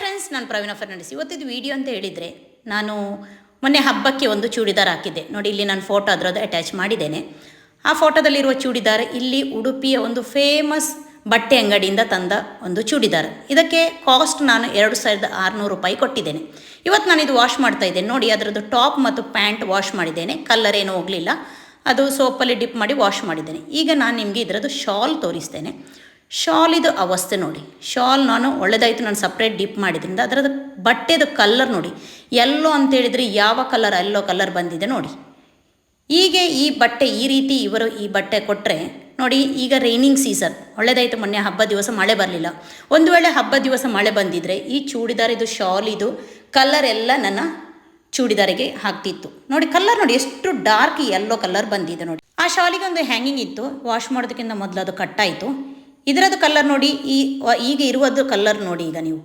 Friends ನಾನು Praveen Fernandes. ಇವತ್ತಿದ್ದು video ಅಂತ ಹೇಳಿದರೆ, ನಾನು ಮೊನ್ನೆ ಹಬ್ಬಕ್ಕೆ ಒಂದು ಚೂಡಿದಾರ್ ಹಾಕಿದ್ದೆ. ನೋಡಿ, ಇಲ್ಲಿ ನಾನು ಫೋಟೋ ಅದರದ್ದು ಅಟ್ಯಾಚ್ ಮಾಡಿದ್ದೇನೆ. ಆ ಫೋಟೋದಲ್ಲಿರುವ ಚೂಡಿದಾರ್ ಇಲ್ಲಿ ಉಡುಪಿಯ ಒಂದು ಫೇಮಸ್ ಬಟ್ಟೆ ಅಂಗಡಿಯಿಂದ ತಂದ ಒಂದು ಚೂಡಿದಾರ್. ಇದಕ್ಕೆ ಕಾಸ್ಟ್ ನಾನು ಎರಡು ಸಾವಿರದ ಆರುನೂರು ರೂಪಾಯಿ ಕೊಟ್ಟಿದ್ದೇನೆ. ಇವತ್ತು ನಾನು ಇದು ವಾಶ್ ಮಾಡ್ತಾ ಇದ್ದೇನೆ. ನೋಡಿ, ಅದರದ್ದು ಟಾಪ್ ಮತ್ತು ಪ್ಯಾಂಟ್ ವಾಶ್ ಮಾಡಿದ್ದೇನೆ. ಕಲ್ಲರ್ ಏನೂ ಹೋಗಲಿಲ್ಲ. ಅದು ಸೋಪಲ್ಲಿ ಡಿಪ್ ಮಾಡಿ ವಾಶ್ ಮಾಡಿದ್ದೇನೆ. ಈಗ ನಾನು ನಿಮಗೆ ಇದರದ್ದು ಶಾಲ್ ತೋರಿಸ್ತೇನೆ. ಶಾಲಿದು ಅವಸ್ಥೆ ನೋಡಿ. ಶಾಲ್ ನಾನು ಒಳ್ಳೆದಾಯಿತು, ನಾನು ಸಪ್ರೇಟ್ ಡಿಪ್ ಮಾಡಿದ್ರಿಂದ ಅದರದ್ದು ಬಟ್ಟೆದು ಕಲ್ಲರ್ ನೋಡಿ. ಎಲ್ಲೋ ಅಂತೇಳಿದರೆ ಯಾವ ಕಲರ್ ಎಲ್ಲೋ ಕಲರ್ ಬಂದಿದೆ ನೋಡಿ. ಹೀಗೆ ಈ ಬಟ್ಟೆ, ಈ ರೀತಿ ಇವರು ಈ ಬಟ್ಟೆ ಕೊಟ್ಟರೆ ನೋಡಿ, ಈಗ ರೈನಿಂಗ್ ಸೀಸನ್ ಒಳ್ಳೆದಾಯಿತು ಮೊನ್ನೆ ಹಬ್ಬ ದಿವಸ ಮಳೆ ಬರಲಿಲ್ಲ. ಒಂದು ವೇಳೆ ಹಬ್ಬ ದಿವಸ ಮಳೆ ಬಂದಿದ್ದರೆ ಈ ಚೂಡಿದಾರ ಇದು ಶಾಲ್ ಇದು ಕಲರ್ ಎಲ್ಲ ನನ್ನ ಚೂಡಿದಾರಿಗೆ ಹಾಕ್ತಿತ್ತು. ನೋಡಿ ಕಲರ್ ನೋಡಿ, ಎಷ್ಟು ಡಾರ್ಕ್ ಎಲ್ಲೋ ಕಲರ್ ಬಂದಿದೆ ನೋಡಿ. ಆ ಶಾಲಿಗೆ ಒಂದು ಹ್ಯಾಂಗಿಂಗ್ ಇತ್ತು ವಾಶ್ ಮಾಡೋದಕ್ಕಿಂತ ಮೊದಲು ಅದು ಕಟ್ಟಾಯಿತು ಇದರದ್ದು ಕಲ್ಲರ್ ನೋಡಿ ಈ ಈಗ ಇರುವುದು ಕಲ್ಲರ್ ನೋಡಿ ಈಗ ನೀವು.